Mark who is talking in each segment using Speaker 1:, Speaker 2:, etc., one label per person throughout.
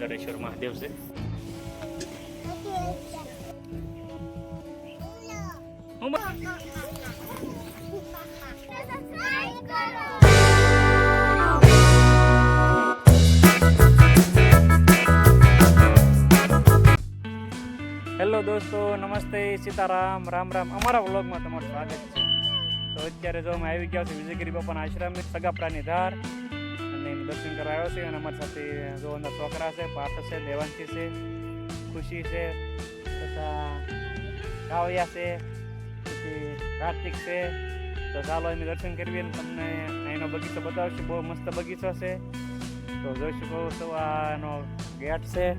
Speaker 1: જડેશ્વર મહાદેવ છે. હેલો દોસ્તો, નમસ્તે, સીતારામ, રામ રામ. અમારા વ્લોગમાં તમારું સ્વાગત છે. તો અત્યારે જો અમે આવી ગયા છે વિજયગીરી બાપાના આશ્રમ સગાપરાની ધાર. અને એનું દર્શન કરવા આવ્યો છે અને અમારી સાથે જો છોકરા છે, પાર્થ છે, દેવાંશી છે, ખુશી છે તથા કાવ્યા છે, પછી કાર્તિક છે. તો ચાલો એનું દર્શન કરવી અને તમને એનો બગીચો બતાવશું. બહુ મસ્ત બગીચો છે. તો જોઈ શકો છો આ એનો ગેટ છે.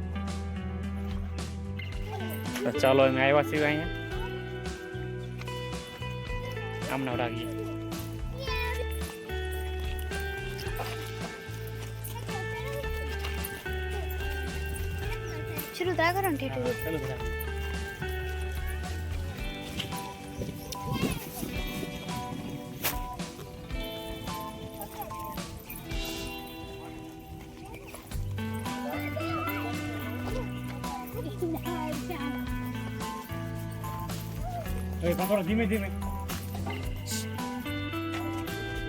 Speaker 1: તો ચાલો અમે આવ્યા છીએ અહીંયા. આમને રાખીએ
Speaker 2: શરૂ થાય કરો ને ટેટુ
Speaker 1: ચાલો બધા એ પકડો ધીમે ધીમે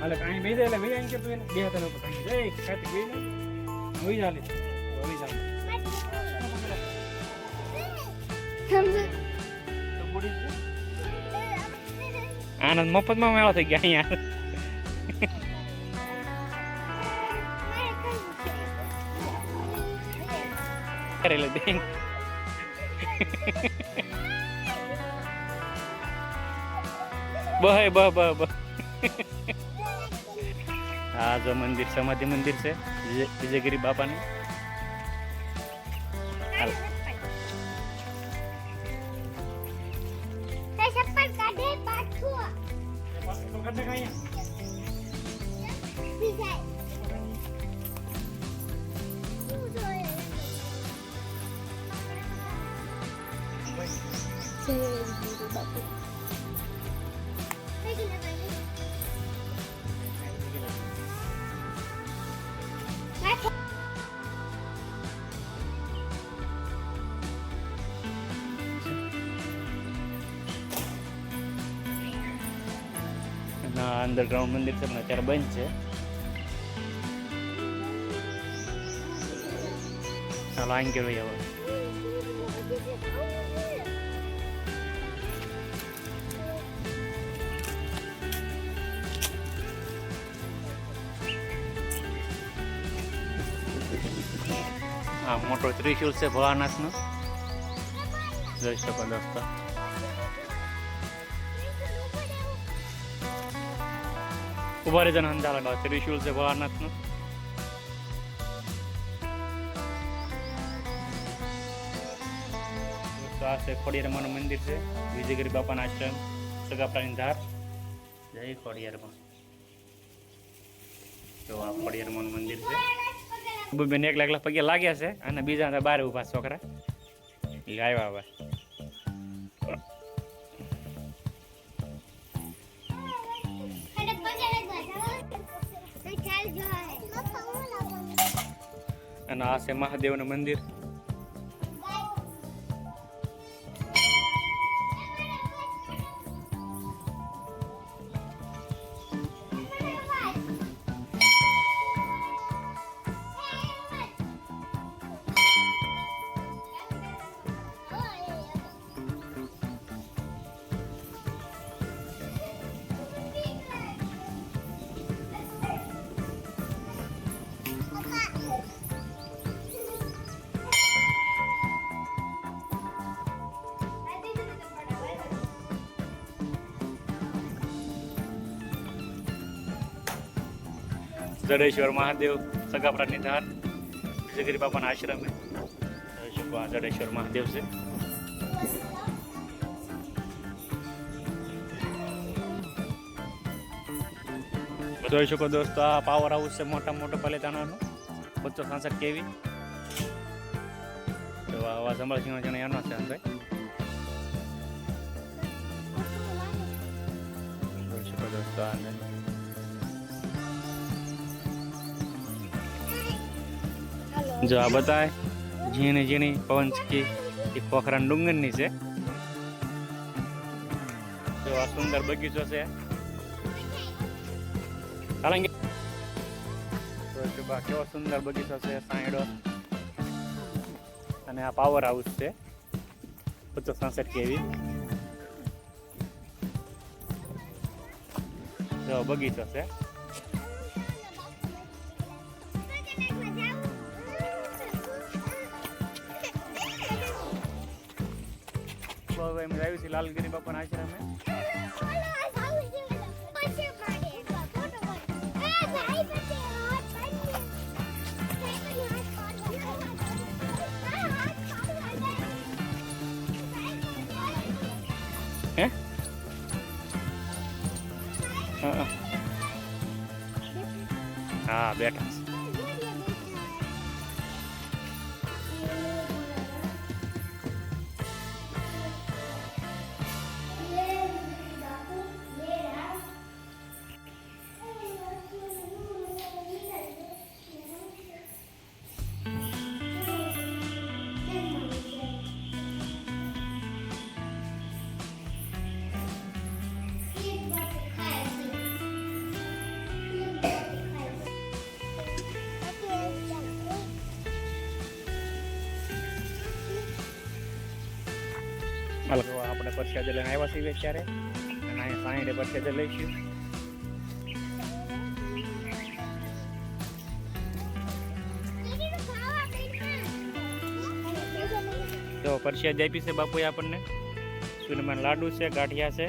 Speaker 1: હાલે કાંઈ બેસી એટલે ભાઈ કે તું એને બે હાથે લોકો કાંઈ જય કાંઈ બે ને હોઈ ચાલે આનંદ મફતમાં મેળો થઈ ગયા અહીંયા. બહે, બહ બહ બહ. હા જો મંદિર, સમાધિ મંદિર છે, વિજય- વિજયગીરી બાપાનું. ยั
Speaker 2: งพี่
Speaker 1: ใส่เจอแบบ આ અંડરગ્રાઉન્ડ મંદિર છે પણ અત્યારે બંધ છે ચાલો આઈ ગયો હવે આ મોટો ત્રિશુલ છે ભોળાનાથનો જોઈ શકો દોસ્તો ઊભા અંધારા ત્રિશુલ છે ભોળાનાથનું તો આ છે ખોડિયારમાંનું મંદિર છે વિજયગીરી બાપાના આશ્રમ સગાપરાની ધાર જય ખોડિયારમાં તો આ ખોડિયારમાંનું મંદિર છે બેન એકલા લાખ પગે લાગ્યા છે અને બીજા બારે ઊભા છોકરા એ આવ્યા અને આ છે મહાદેવનું મંદિર. જડેશ્વર મહાદેવ સગાપરાની ધાર વિજયગીરી બાપાના આશ્રમે. જડેશ્વર મહાદેવ છે. જોઈ શકો દોસ્તો, આ પાવર હાઉસ છે, મોટા મોટો પલેતાણાનો બસો સાસઠ કેવી. તો આવા અવાજ સંભાળ સિંહ એનો છે અંદર જોઈ શકો દોસ્તો આ જો આ બતાય
Speaker 2: ઝીણી ઝીણી પવનચક્કી એ પોખરાના ડુંગરની છે. જો આ સુંદર બગીચો છે. હાલાંકિ કે શુભા કેવો સુંદર બગીચો છે, સાંયડો. અને આ પાવર હાઉસ છે. પચાસ સાસઠ કેવી. જો બગીચો છે. હવે એમ આવ્યું છે લાલગીરી બાપાના આશ્રમે. હા બેઠા. આપણે પ્રસાદ લઈને આવ્યા છીએ અત્યારે અને અહીંયા સાંઈડે પ્રસાદ લઈશું. તો પ્રસાદ આપી છે બાપુએ આપણને. સુનમાન લાડુ છે, ગાંઠિયા છે.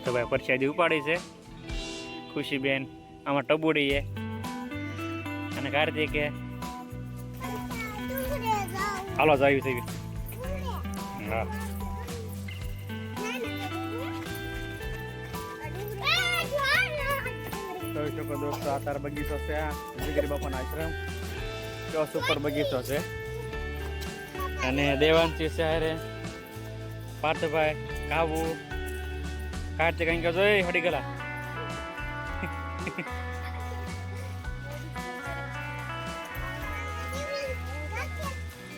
Speaker 2: પાર્થભાઈ પરસાદી ઉપાડી છે. ખુશીબેન આમાં ટબુડી છે. અને કાર્તિકે હાલો જ આવ્યું થઈ હા. જોઈ શકો દોસ્તો આ તાર બગીચો છે આ. જીગરી બાપાનો આશ્રમ. કેવો સુપર બગીચો છે. અને દેવાંશી શહેરે પાર્થભાઈ, કાબુ. કાર્તિક અહીં જોઈ હડી ગયેલા.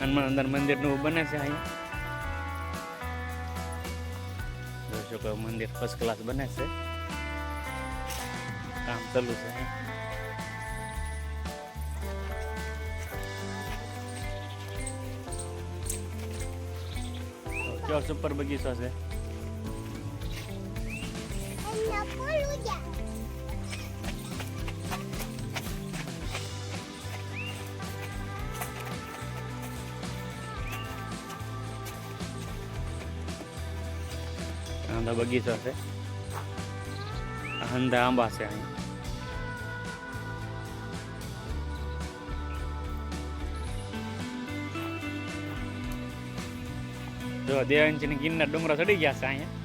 Speaker 2: હનુમાન અંદર મંદિરનું બને છે અહીંયા. જોઈ શકો મંદિર ફર્સ્ટ ક્લાસ બને છે. કામ ચાલુ છે અહીં ઉપર બગીચો છે. આંધા બગીચો છે હંધા આંબા છે અહીં જો દેવાંશી ની ગિરનાર ડુંગરો ચડી ગયા છે અહીંયા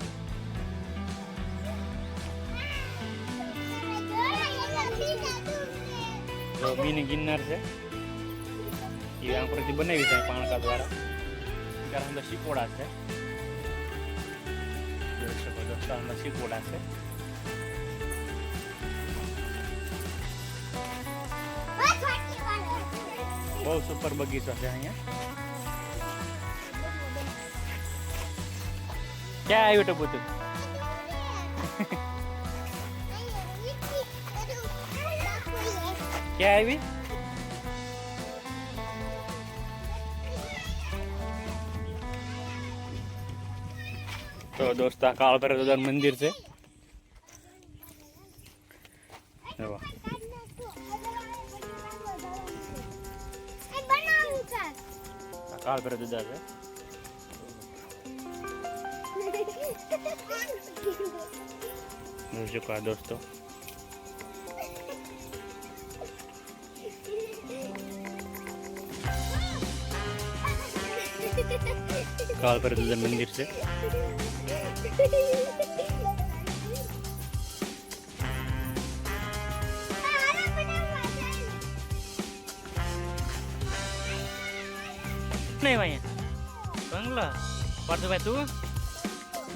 Speaker 2: જો મિની ગિરનાર છે. એ આંકડોથી બનાવી છે પાણકા દ્વારા. ત્યારે અંદર શીકોડા છે. જોઈ શકો અંદર શીકોડા છે. બહુ સુપર બગીચો છે અહીંયા. ક્યાં આવ્યું ટપુ તું ક્યાં આવી? તો દોસ્તો આ કાળભૈરવ દાદાનું મંદિર છે. કાળભૈરવ દાદા છે. જોઈ શકો દોસ્તો. કાળભૈરવ દાદાનું મંદિર છે
Speaker 1: બનાવ્યો અહીંયા બંગલો પાર્થુભાઈ તું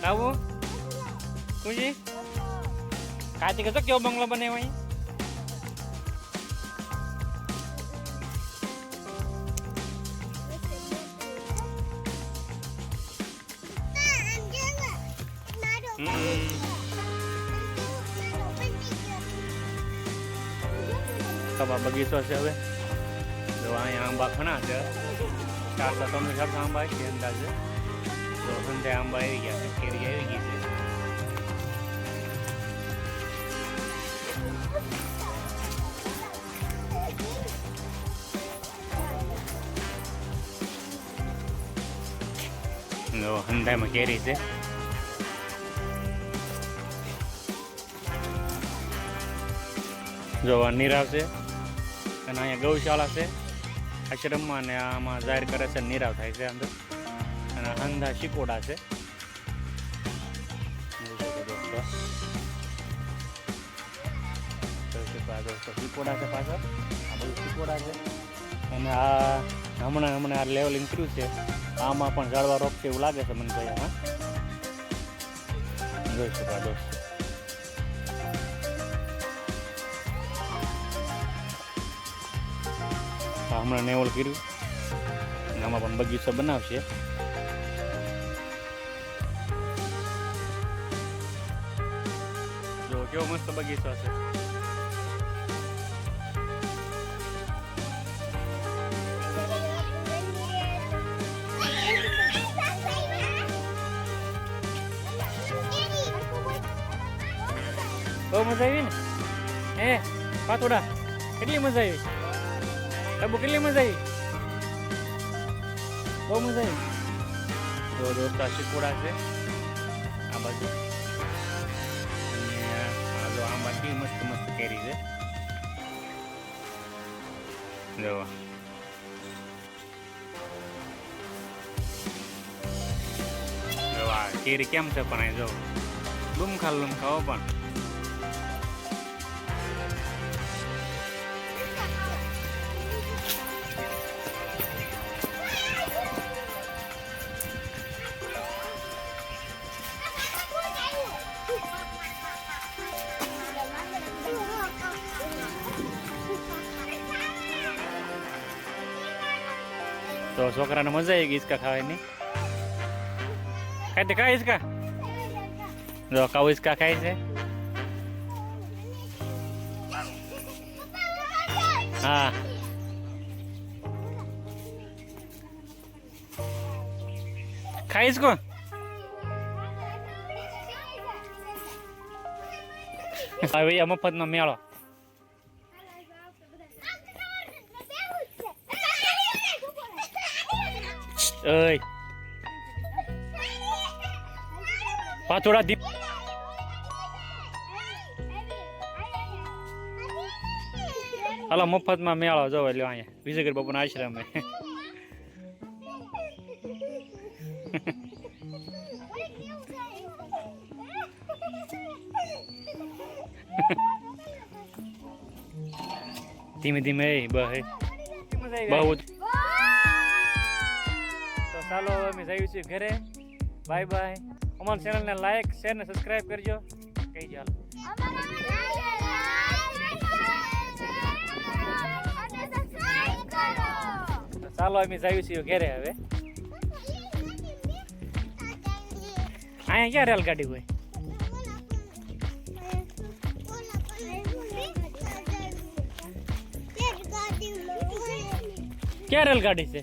Speaker 1: આવું તુંજી કાર્તિક હતો કેવો બંગલો બનાવ્યો અહીંયા બગીચો છે હવે. તો અહીંયા આંબા ઘણા છે. ચારસો ત્રણસો ચારસો આંબા છે અંદાજે. તો સંધ્યા આંબા આવી ગયા છે, કેરી આવી ગઈ છે. જો હંધાઈમાં કેરી છે. જોવા નીરાવ છે. અને અહીંયા ગૌશાળા છે. આશ્રમમાં અને આમાં જાહેર કરે છે, નીરાવ થાય છે અંદર. અને અંધા શિકોડા છે. શીકોડા છે પાછળ. આ બધું શિકોડા છે. અને આ હમણાં હમણાં આ લેવલિંગ કર્યું છે. આમાં પણ ઝાડવા છે એવું લાગે છે મને ભાઈ આમાં જોઈ શકો દોસ્તો. હમણાં નેવલ કર્યું અને આમાં પણ બગીચો બનાવશે જો કેવો મસ્ત બગીચો છે બહુ મજા આવી ને હે પાતોડા કેટલી મજા આવી ટબુ કેટલી મજા આવી? બહુ મજા આવી. તો દોસ્તા શીકોડા છે. આ બાજુ. અને આ જો આંબા મસ્ત મસ્ત કેરી છે. જો. કેરી કેમ છે પણ અહીં જો લુમખા લુમખાઓ પણ. તો છોકરાને મજા આવી ગઈ હિંચકા ખાવાની. ખાઈ તે ખાય હિંચકા જો કાવ હિંચકા ખાય છે. હા. ખાઈશ કો હવે મફતનો મેળો. ઓય પાતોડા દી હાલો મફતમાં મેળો જો એટલે અહીંયા વિજયગર બાપુના આશ્રમે ધીમે ધીમે બહે બહુ ચાલો હવે અમે જઈએ છીએ ઘરે. બાય બાય અમારી ચેનલને લાઈક શેર ને સબસ્ક્રાઈબ કરજો. કહી ચાલો ચાલો અમે જઈએ છીએ ઘરે હવે. અહીંયા ક્યાં રેલગાડી હોય? ક્યાં રેલગાડી છે?